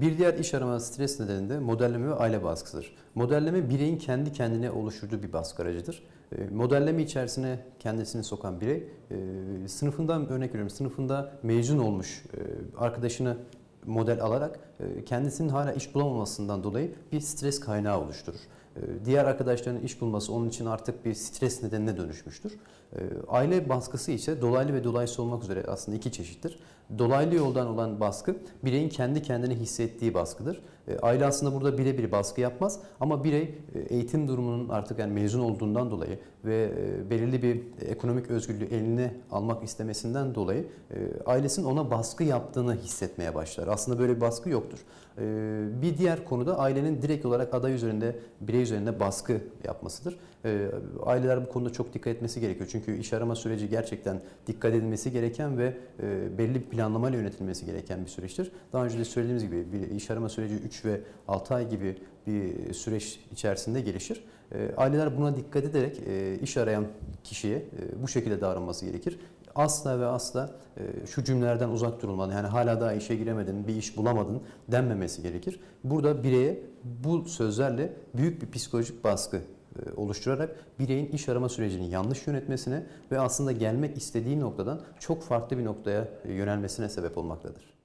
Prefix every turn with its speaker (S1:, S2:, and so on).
S1: Bir diğer iş arama stres nedeni de modelleme ve aile baskısıdır. Modelleme bireyin kendi kendine oluşturduğu bir baskı aracıdır. E, Modelleme içerisine kendisini sokan birey e, sınıfından örnek veriyorum sınıfında mezun olmuş e, arkadaşını model alarak e, kendisinin hala iş bulamamasından dolayı bir stres kaynağı oluşturur. E, Diğer arkadaşlarının iş bulması onun için artık bir stres nedenine dönüşmüştür. E, Aile baskısı ise dolaylı ve dolaysız olmak üzere aslında iki çeşittir. Dolaylı yoldan olan baskı bireyin kendi kendine hissettiği baskıdır. E, Aile aslında burada birebir baskı yapmaz ama birey e, eğitim durumunun artık yani mezun olduğundan dolayı ve e, belirli bir ekonomik özgürlüğü eline almak istemesinden dolayı e, ailesinin ona baskı yaptığını hissetmeye başlar. Aslında böyle bir baskı yoktur. Bir diğer konu da ailenin direkt olarak aday üzerinde, birey üzerinde baskı yapmasıdır. E, Aileler bu konuda çok dikkat etmesi gerekiyor. Çünkü iş arama süreci gerçekten dikkat edilmesi gereken ve e, belli bir planlamayla yönetilmesi gereken bir süreçtir. Daha önce de söylediğimiz gibi bir iş arama süreci 3 ve 6 ay gibi bir süreç içerisinde gelişir. E, Aileler buna dikkat ederek e, iş arayan kişiye e, bu şekilde davranması gerekir. Asla ve asla e, şu cümlelerden uzak durulmalı. Yani hala daha işe giremedin, bir iş bulamadın denmemesi gerekir. Burada bireye bu sözlerle büyük bir psikolojik baskı e, oluşturarak bireyin iş arama sürecini yanlış yönetmesine ve aslında gelmek istediği noktadan çok farklı bir noktaya e, yönelmesine sebep olmaktadır.